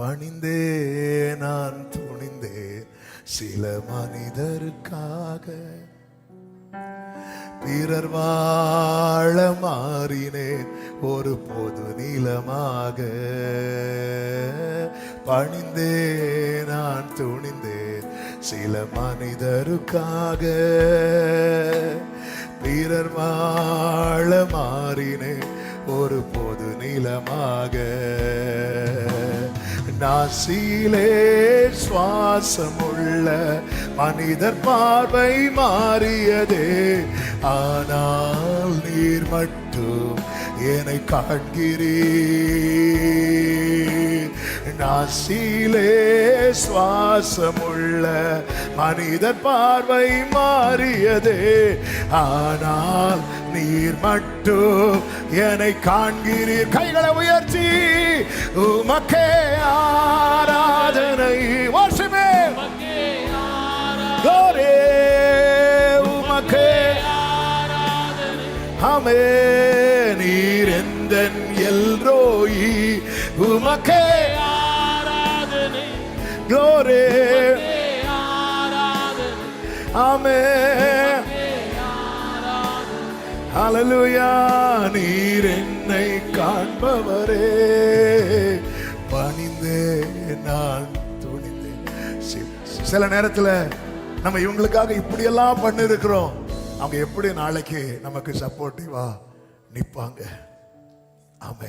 பணிந்தே நான் துணிந்தே சில மனிதருக்காக. பிறர் வாழ மாறினேன் ஒரு பொது நீளமாக பணிந்தே நான் துணிந்தேன் சில மனிதருக்காக. பிறர் வாழ மாறினேன் ஒரு பொது நீளமாக நாசிலே சுவாசமுள்ள மனிதர் பார்வை மாறியதே. ஆனால் நீர் மட்டும் என்னை காண்கிறீர். நாசிலே சுவாசமுள்ள மனிதர் பார்வை மாறியதே. ஆனால் நீர் மட்டும் என்னை காண்கிறீர். கைகளை உயர்த்தி உமக்கே அமே நீர் எந்த எல்ரோயி உமக்கே கோரே ஆமே அலலுயா நீர் என்னை காண்பவரே. பணிந்தே நான் துணிந்தேன் சில நேரத்துல நம்ம இவங்களுக்காக இப்படியெல்லாம் பண்ணிருக்கிறோம். அவங்க எப்படி நாளைக்கு நமக்கு சப்போர்ட்டிவா நிப்பாங்க? ஆமே.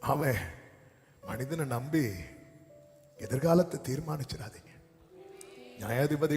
ஆமே. மனிதனை நம்பி எதிர்காலத்தை தீர்மானிச்சிடாதீங்க. நியாயாதிபதி